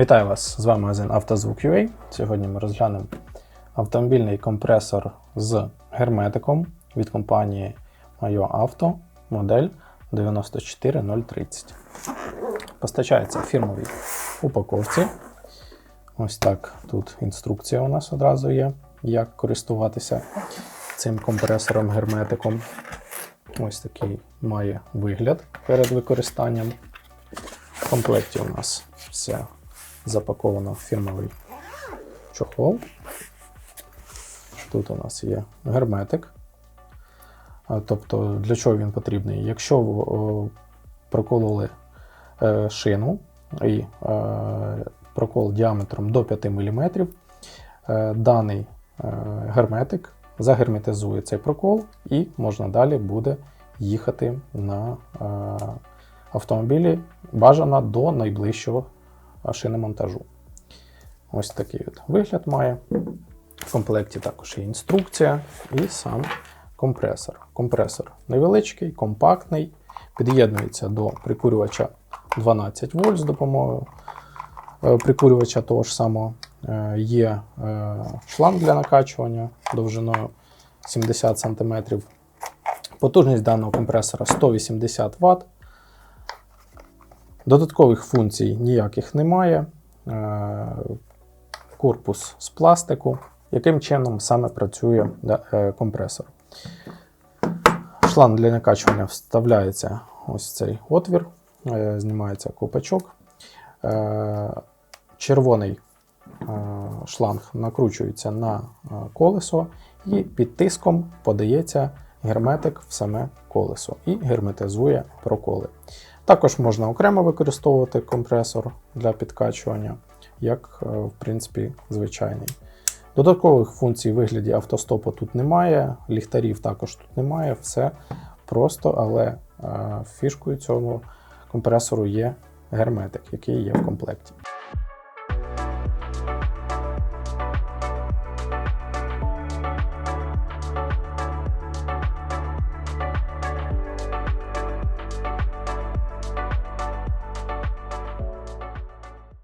Вітаю вас! З вами магазин «Автозвук.UA». Сьогодні ми розглянемо автомобільний компресор з герметиком від компанії Moyo Auto, модель 94030. Постачається в фірмовій упаковці. Ось так тут інструкція у нас одразу є, як користуватися цим компресором герметиком. Ось такий має вигляд перед використанням. В комплекті у нас все запаковано в фірмовий чохол. Тут у нас є герметик. Тобто, для чого він потрібний? Якщо о, прокололи е, шину і е, прокол діаметром до 5 мм, е, даний герметик загерметизує цей прокол і можна далі буде їхати на автомобілі бажано до найближчого шиномонтажу. Ось такий от вигляд має. В комплекті також є інструкція і сам компресор. Компресор невеличкий, компактний, під'єднується до прикурювача 12 вольт з допомогою е, прикурювача того ж самого. Е, Є е, шланг для накачування довжиною 70 см. Потужність даного компресора 180 Вт. Додаткових функцій ніяких немає. Е, Корпус з пластику. Яким чином саме працює е, компресор? Шланг для накачування вставляється ось цей отвір, е, знімається копачок. Червоний шланг накручується на колесо і під тиском подається герметик в саме колесо і герметизує проколи. Також можна окремо використовувати компресор для підкачування, як, е, в принципі, звичайний. Додаткових функцій вигляді автостопу тут немає, ліхтарів також тут немає, все просто, але е, фішкою цього компресору є герметик, який є в комплекті.